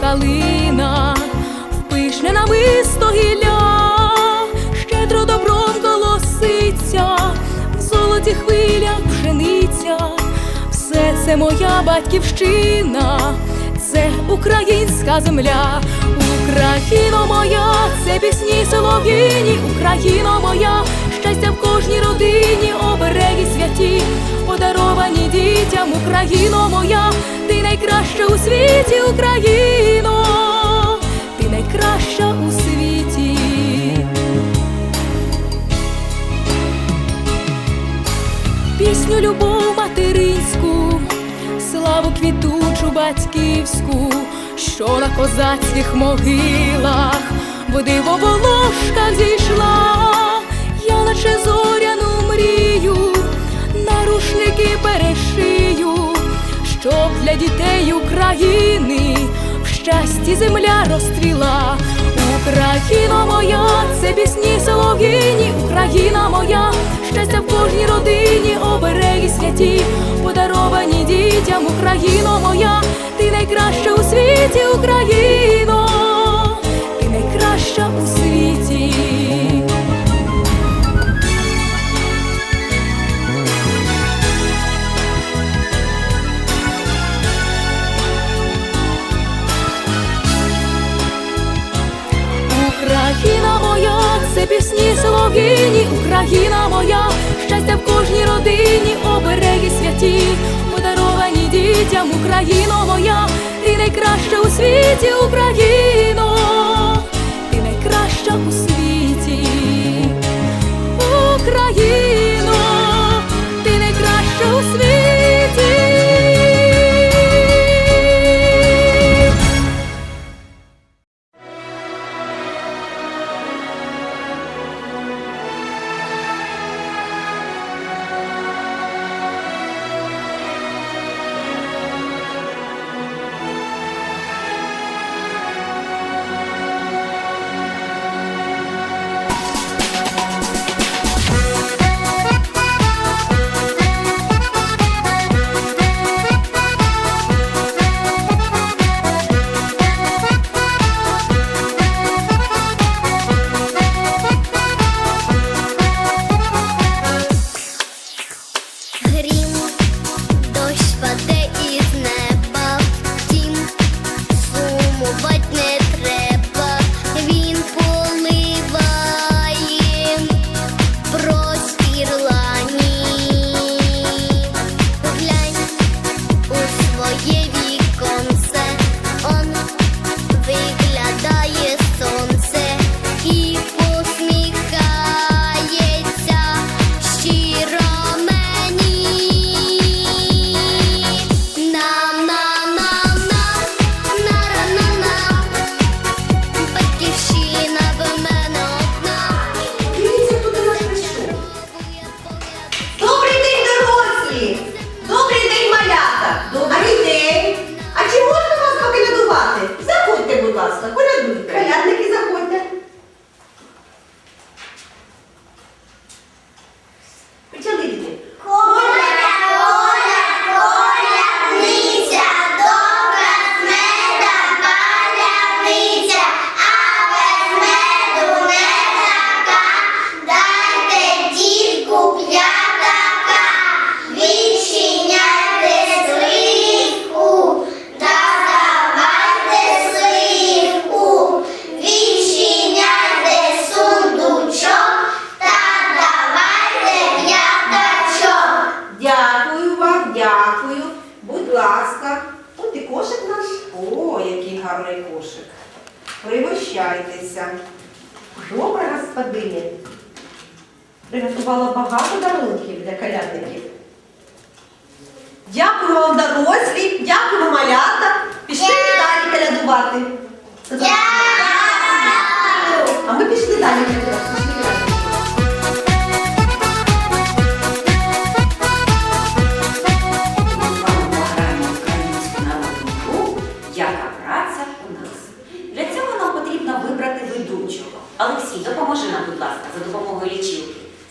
калина, в пишне намисто гілля, щедро добром колоситься, в золоті хвилях пшениця, все це моя батьківщина, це українська земля, Україно моя, це пісні солов'їні, Україно моя, щастя в кожній родині, обереги святі, подаровані дітям, Україно моя, ти найкраща у світі, Україно, ти найкраща у світі. пісню любов материнську, славу квітучу батьківську, що на козацьких могилах в диво зійшла, я наче зоряну мрію, на перешию, щоб для дітей України в щасті земля розстріла. Україна моя, це пісні солов'їні, Україна моя, щастя в кожній родині, обереги святі, подаровані дітям, Україно моя, ти найкраща у світі, Україно, Україна моя, щастя в кожній родині, обереги святі, подаровані дітям, Україно моя, ти найкраща у світі, Україно, ти найкраща у світі, Приготувала багато дарунків для колядників. Дякую вам, дорослі, дякую, малята. Пішли далі колядувати. Дякую. А ми пішли далі колядувати.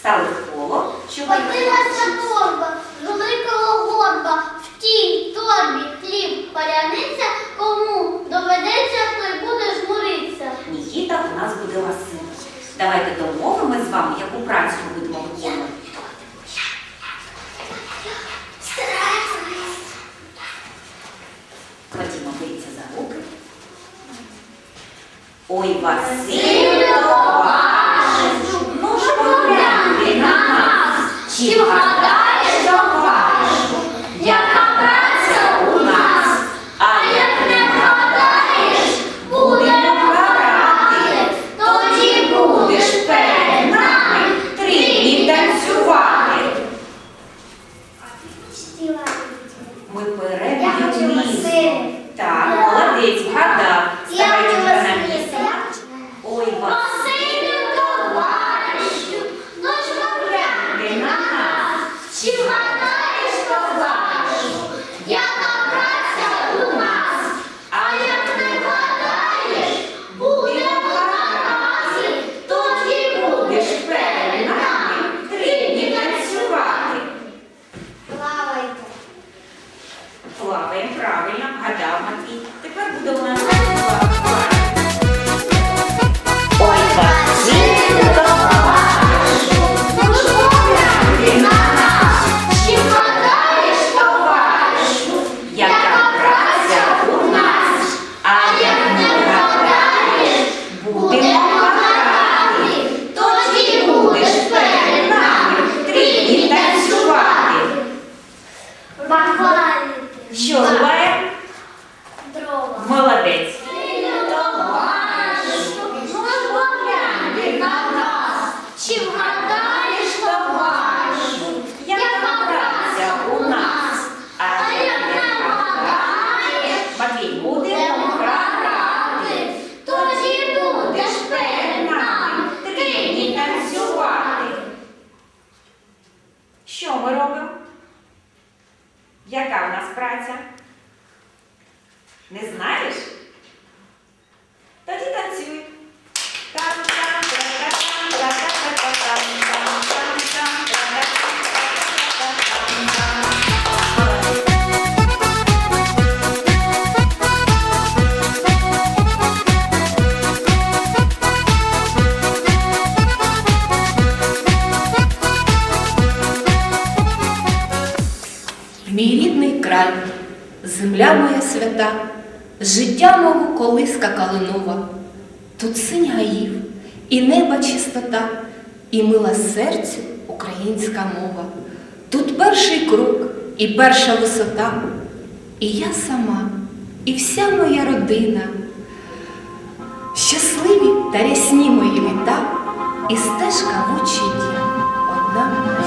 Стали в коло, щоб Подивилася праця? Не знаєш? Край, земля моя свята, життя мого колиска калинова. Тут синь гаїв, і неба чистота, і мила серцю українська мова. Тут перший крок і перша висота, і я сама, і вся моя родина. Щасливі та рясні мої літа, і стежка в очі одна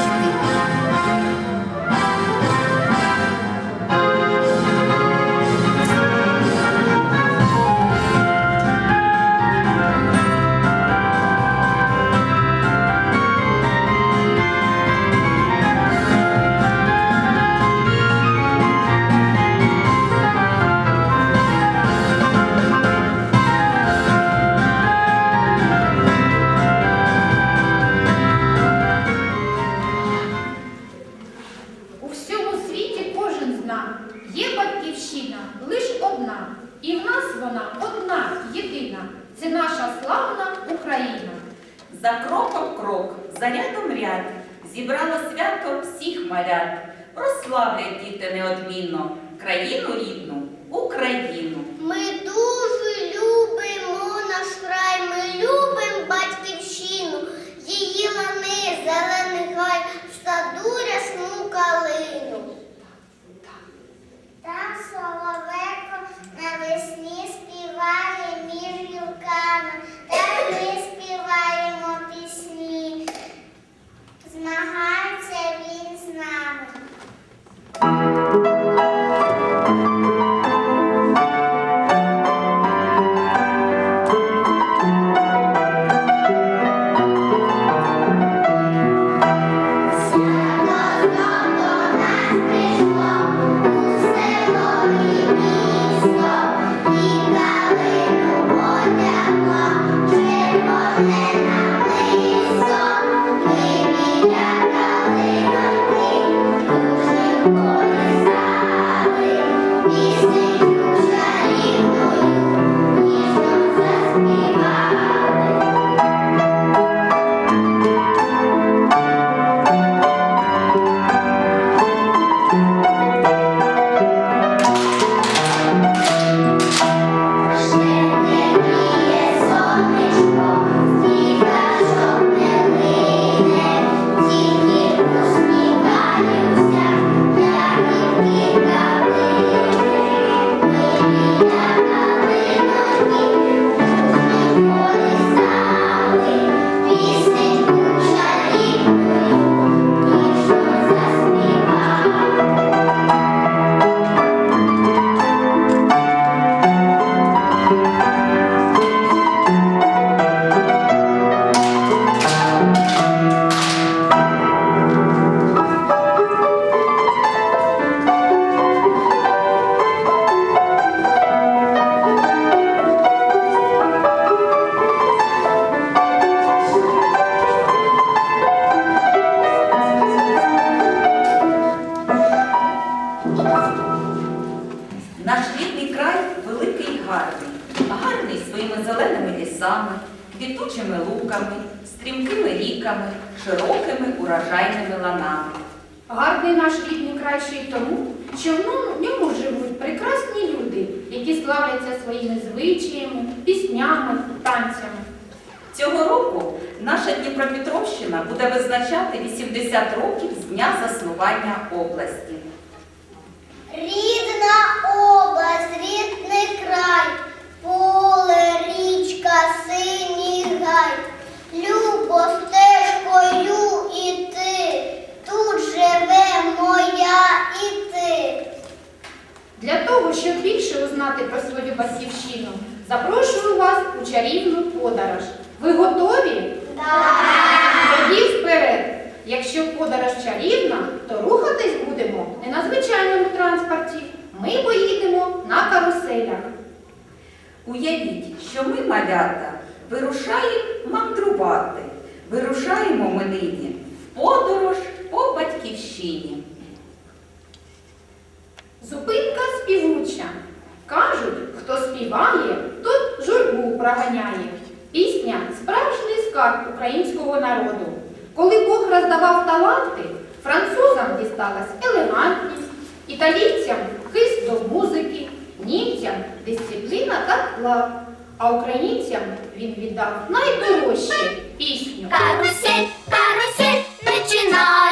світі є батьківщина лиш одна, і в нас вона одна, єдина. Це наша славна Україна. За кроком крок, за рядом ряд, зібрало свято всіх малят. Прославлять діти неодмінно країну рідну, Україну. Ми дуже любимо наш край, ми любимо батьківщину, її лани, зелений гай, в саду рясну калину. That's for широкими ланами. Гарний наш рідний край ще й тому, що в ньому живуть прекрасні люди, які славляться своїми звичаями, піснями, танцями. Цього року наша Дніпропетровщина буде визначати 80 років з дня заснування області. Рідна область, рідний край, поле, річка, синій гай. Живе моя і ти. Для того, щоб більше узнати про свою батьківщину, запрошую вас у чарівну подорож. Ви готові? Тоді вперед. Якщо подорож чарівна, то рухатись будемо не на звичайному транспорті. Ми поїдемо на каруселях. Уявіть, що ми, малята, вирушаємо мандрувати. Вирушаємо ми нині в подорож по батьківщині. Зупинка співуча. Кажуть, хто співає, тот журбу проганяє. Пісня справжній скарб українського народу. Коли Бог роздавав таланти, французам дісталась елегантність, італійцям хист до музики, німцям дисципліна та вклад, а українцям він віддав найдорожче пісню. Карусель, карусель, начинает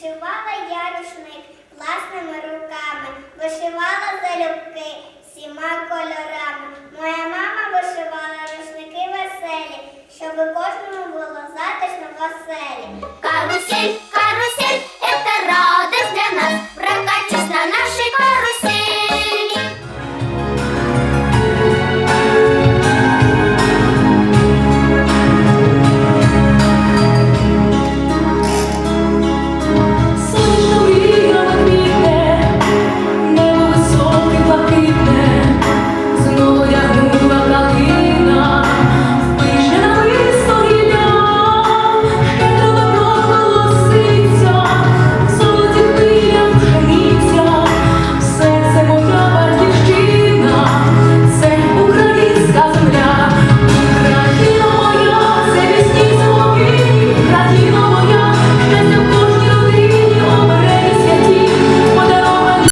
Вишивала я рушник власними руками, вишивала залюбки всіма кольорами. Моя мама вишивала рушники веселі, щоб кожному було затишно веселі. оселі. Карусель, карусель, це радость для нас.